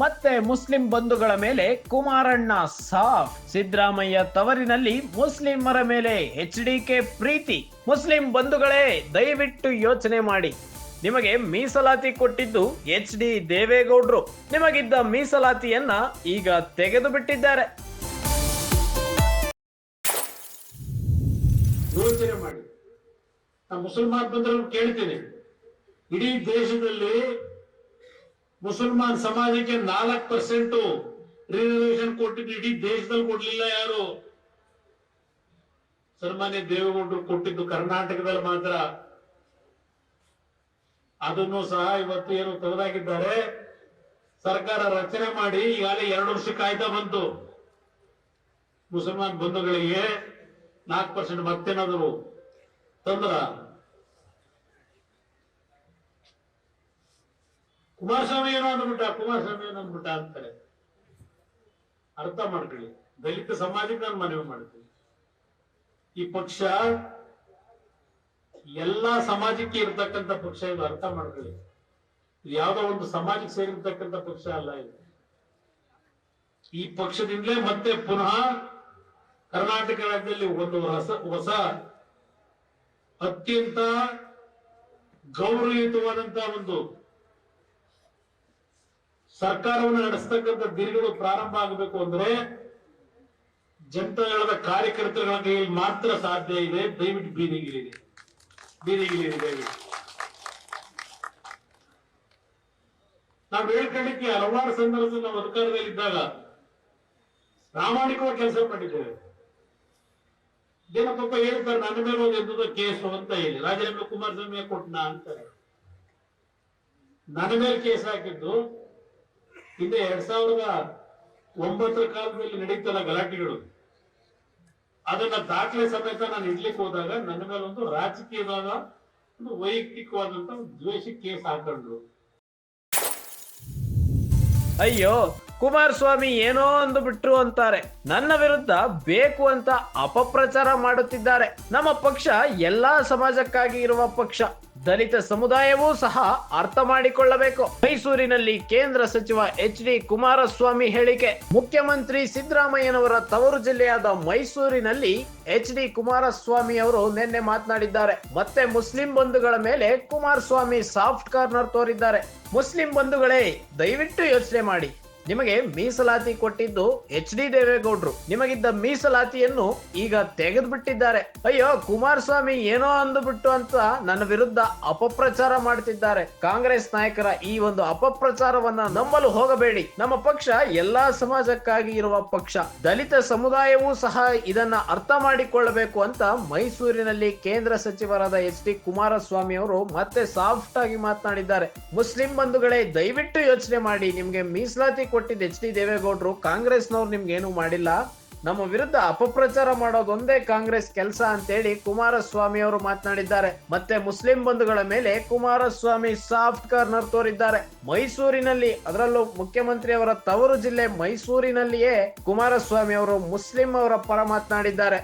ಮತ್ತೆ ಮುಸ್ಲಿಂ ಬಂಧುಗಳ ಮೇಲೆ ಕುಮಾರಣ್ಣ ಸಾಫ್, ಸಿದ್ದರಾಮಯ್ಯ ತವರಿನಲ್ಲಿ ಮುಸ್ಲಿಮರ ಮೇಲೆ ಎಚ್ ಕೆ ಪ್ರೀತಿ. ಮುಸ್ಲಿಂ ಬಂಧುಗಳೇ, ದಯವಿಟ್ಟು ಯೋಚನೆ ಮಾಡಿ. ನಿಮಗೆ ಮೀಸಲಾತಿ ಕೊಟ್ಟಿದ್ದು ಎಚ್ ಡಿ ದೇವೇಗೌಡರು. ನಿಮಗಿದ್ದ ಮೀಸಲಾತಿಯನ್ನ ಈಗ ತೆಗೆದು ಬಿಟ್ಟಿದ್ದಾರೆ ಯೋಚನೆ ಮಾಡಿ. ಮುಸಲ್ಮಾನ್ ಬಂದ್ರೆ ಕೇಳ್ತೀನಿ. ಇಡೀ ದೇಶದಲ್ಲಿ ಮುಸಲ್ಮಾನ್ ಸಮಾಜಕ್ಕೆ ನಾಲ್ಕು ಪರ್ಸೆಂಟ್ ರಿಸರ್ವೇಶನ್ ಕೊಟ್ಟಿದ್ದು ಇಡೀ ದೇಶದಲ್ಲಿ ಕೊಡ್ಲಿಲ್ಲ ಯಾರು? ಸನ್ಮಾನ್ಯ ದೇವೇಗೌಡರು ಕೊಟ್ಟಿದ್ದು ಕರ್ನಾಟಕದಲ್ಲಿ ಮಾತ್ರ. ಅದನ್ನು ಸಹ ಇವತ್ತು ಏನು ತೆಗೆದಾಕಿದ್ದಾರೆ? ಸರ್ಕಾರ ರಚನೆ ಮಾಡಿ ಈಗಾಗಲೇ ಎರಡು ವರ್ಷ ಕಾಯ್ತಾ ಬಂತು. ಮುಸಲ್ಮಾನ್ ಬಂಧುಗಳಿಗೆ ನಾಲ್ಕು ಪರ್ಸೆಂಟ್ ಮತ್ತೇನಾದ್ರು ತಂದ್ರ? ಕುಮಾರಸ್ವಾಮಿ ಏನೋ ಅಂದ್ಬಿಟ್ಟ, ಕುಮಾರಸ್ವಾಮಿ ಏನೋ ಅಂದ್ಬಿಟ್ಟ ಅಂತಾರೆ. ಅರ್ಥ ಮಾಡ್ಕೊಳ್ಳಿ. ದಲಿತ ಸಮಾಜಕ್ಕೆ ನಾನು ಮನವಿ ಮಾಡ್ತೀನಿ. ಈ ಪಕ್ಷ ಎಲ್ಲಾ ಸಮಾಜಕ್ಕೆ ಇರ್ತಕ್ಕಂಥ ಪಕ್ಷ ಇದು ಅರ್ಥ ಮಾಡ್ಕೊಳ್ಳಿ. ಇದು ಯಾವ್ದೋ ಒಂದು ಸಮಾಜಕ್ಕೆ ಸೇರಿರ್ತಕ್ಕಂಥ ಪಕ್ಷ ಅಲ್ಲ ಇದು. ಈ ಪಕ್ಷದಿಂದಲೇ ಮತ್ತೆ ಪುನಃ ಕರ್ನಾಟಕ ರಾಜ್ಯದಲ್ಲಿ ಒಂದು ಹೊಸ ಹೊಸ ಅತ್ಯಂತ ಗೌರವಯುತವಾದಂತಹ ಒಂದು ಸರ್ಕಾರವನ್ನು ನಡೆಸ್ತಕ್ಕಂಥ ದಿನಗಳು ಪ್ರಾರಂಭ ಆಗಬೇಕು ಅಂದ್ರೆ ಜನತಾದಳದ ಕಾರ್ಯಕರ್ತರುಗಳ ಕೈಯಲ್ಲಿ ಮಾತ್ರ ಸಾಧ್ಯ ಇದೆ. ದಯವಿಟ್ಟು ಬೀದಿಗಿರಿ ಬೀದಿಗಿಳಿರಿ ದಯವಿಟ್ಟು ನಾವು ಹೇಳ್ಕೊಳ್ಳಿಕ್ಕೆ ಹಲವಾರು ಸಂದರ್ಭದಲ್ಲಿ ನಾವು ಅಧಿಕಾರದಲ್ಲಿದ್ದಾಗ ಪ್ರಾಮಾಣಿಕವಾಗಿ ಕೆಲಸ ಮಾಡಿದ್ದೇವೆ. ದೇವಪ್ಪ ಹೇಳ್ತಾರೆ, ನನ್ನ ಮೇಲೆ ಒಂದು ಎದ್ದು ಕೇಸು ಅಂತ ಹೇಳಿ. ರಾಜೇಂದ್ರ ಕುಮಾರಸ್ವಾಮಿ ಕೊಟ್ನಾ ಅಂತಾರೆ. ನನ್ನ ಮೇಲೆ ಕೇಸ್ ಹಾಕಿದ್ದು ಹಿಂದೆ ಎರಡ್ ಸಾವಿರದ ಒಂಬತ್ತರ ಕಾಲದಲ್ಲಿ ನಡೀತಲ್ಲ ಗಲಾಟೆಗಳು. ಅದನ್ನ ದಾಖಲೆ ಸಮೇತ ನಾನು ಇಡ್ಲಿಕ್ಕೆ ಹೋದಾಗ ನನ್ನ ಮೇಲೆ ಒಂದು ರಾಜಕೀಯವಾದ ಒಂದು ವೈಯಕ್ತಿಕವಾದಂತ ದ್ವೇಷ ಕೇಸ್ ಹಾಕೊಂಡ್ರು. ಅಯ್ಯೋ, ಕುಮಾರಸ್ವಾಮಿ ಏನೋ ಅಂದು ಬಿಟ್ರು ಅಂತಾರೆ. ನನ್ನ ವಿರುದ್ಧ ಬೇಕು ಅಂತ ಅಪಪ್ರಚಾರ ಮಾಡುತ್ತಿದ್ದಾರೆ. ನಮ್ಮ ಪಕ್ಷ ಎಲ್ಲಾ ಸಮಾಜಕ್ಕಾಗಿ ಇರುವ ಪಕ್ಷ. ದಲಿತ ಸಮುದಾಯವೂ ಸಹ ಅರ್ಥ ಮಾಡಿಕೊಳ್ಳಬೇಕು. ಮೈಸೂರಿನಲ್ಲಿ ಕೇಂದ್ರ ಸಚಿವ ಎಚ್ ಡಿ ಕುಮಾರಸ್ವಾಮಿ ಹೇಳಿಕೆ. ಮುಖ್ಯಮಂತ್ರಿ ಸಿದ್ದರಾಮಯ್ಯನವರ ತವರು ಜಿಲ್ಲೆಯಾದ ಮೈಸೂರಿನಲ್ಲಿ ಎಚ್ ಡಿ ಕುಮಾರಸ್ವಾಮಿ ಅವರು ನಿನ್ನೆ ಮಾತನಾಡಿದ್ದಾರೆ. ಮತ್ತೆ ಮುಸ್ಲಿಂ ಬಂಧುಗಳ ಮೇಲೆ ಕುಮಾರಸ್ವಾಮಿ ಸಾಫ್ಟ್ ಕಾರ್ನರ್ ತೋರಿದ್ದಾರೆ. ಮುಸ್ಲಿಂ ಬಂಧುಗಳೇ, ದಯವಿಟ್ಟು ಯೋಚನೆ ಮಾಡಿ. ನಿಮಗೆ ಮೀಸಲಾತಿ ಕೊಟ್ಟಿದ್ದು ಎಚ್ ಡಿ ದೇವೇಗೌಡರು. ನಿಮಗಿದ್ದ ಮೀಸಲಾತಿಯನ್ನು ಈಗ ತೆಗೆದು ಬಿಟ್ಟಿದ್ದಾರೆ ಅಯ್ಯೋ, ಕುಮಾರಸ್ವಾಮಿ ಏನೋ ಅಂದುಬಿಟ್ಟು ಅಂತ ನನ್ನ ವಿರುದ್ಧ ಅಪಪ್ರಚಾರ ಮಾಡ್ತಿದ್ದಾರೆ. ಕಾಂಗ್ರೆಸ್ ನಾಯಕರ ಈ ಒಂದು ಅಪಪ್ರಚಾರವನ್ನ ನಂಬಲು ಹೋಗಬೇಡಿ. ನಮ್ಮ ಪಕ್ಷ ಎಲ್ಲಾ ಸಮಾಜಕ್ಕಾಗಿ ಇರುವ ಪಕ್ಷ. ದಲಿತ ಸಮುದಾಯವೂ ಸಹ ಇದನ್ನ ಅರ್ಥ ಮಾಡಿಕೊಳ್ಳಬೇಕು ಅಂತ ಮೈಸೂರಿನಲ್ಲಿ ಕೇಂದ್ರ ಸಚಿವರಾದ ಎಚ್ ಡಿ ಕುಮಾರಸ್ವಾಮಿ ಅವರು ಮತ್ತೆ ಸಾಫ್ಟ್ ಆಗಿ ಮಾತನಾಡಿದ್ದಾರೆ. ಮುಸ್ಲಿಂ ಬಂಧುಗಳೇ, ದಯವಿಟ್ಟು ಯೋಚನೆ ಮಾಡಿ ನಿಮಗೆ ಮೀಸಲಾತಿ ಕೊಟ್ಟಿದ್ದ ಎಚ್ ಡಿ ದೇವೇಗೌಡರು. ಕಾಂಗ್ರೆಸ್ನವ್ರು ನಿಮ್ಗೆ ಏನು ಮಾಡಿಲ್ಲ. ನಮ್ಮ ವಿರುದ್ಧ ಅಪಪ್ರಚಾರ ಮಾಡೋದೊಂದೇ ಕಾಂಗ್ರೆಸ್ ಕೆಲಸ ಅಂತೇಳಿ ಕುಮಾರಸ್ವಾಮಿ ಅವರು ಮಾತನಾಡಿದ್ದಾರೆ. ಮತ್ತೆ ಮುಸ್ಲಿಂ ಬಂಧುಗಳ ಮೇಲೆ ಕುಮಾರಸ್ವಾಮಿ ಸಾಫ್ಟ್ ಕಾರ್ನರ್ ತೋರಿದ್ದಾರೆ. ಮೈಸೂರಿನಲ್ಲಿ ಅದರಲ್ಲೂ ಮುಖ್ಯಮಂತ್ರಿ ಅವರ ತವರು ಜಿಲ್ಲೆ ಮೈಸೂರಿನಲ್ಲಿಯೇ ಕುಮಾರಸ್ವಾಮಿ ಅವರು ಮುಸ್ಲಿಂ ಅವರ ಪರ ಮಾತನಾಡಿದ್ದಾರೆ.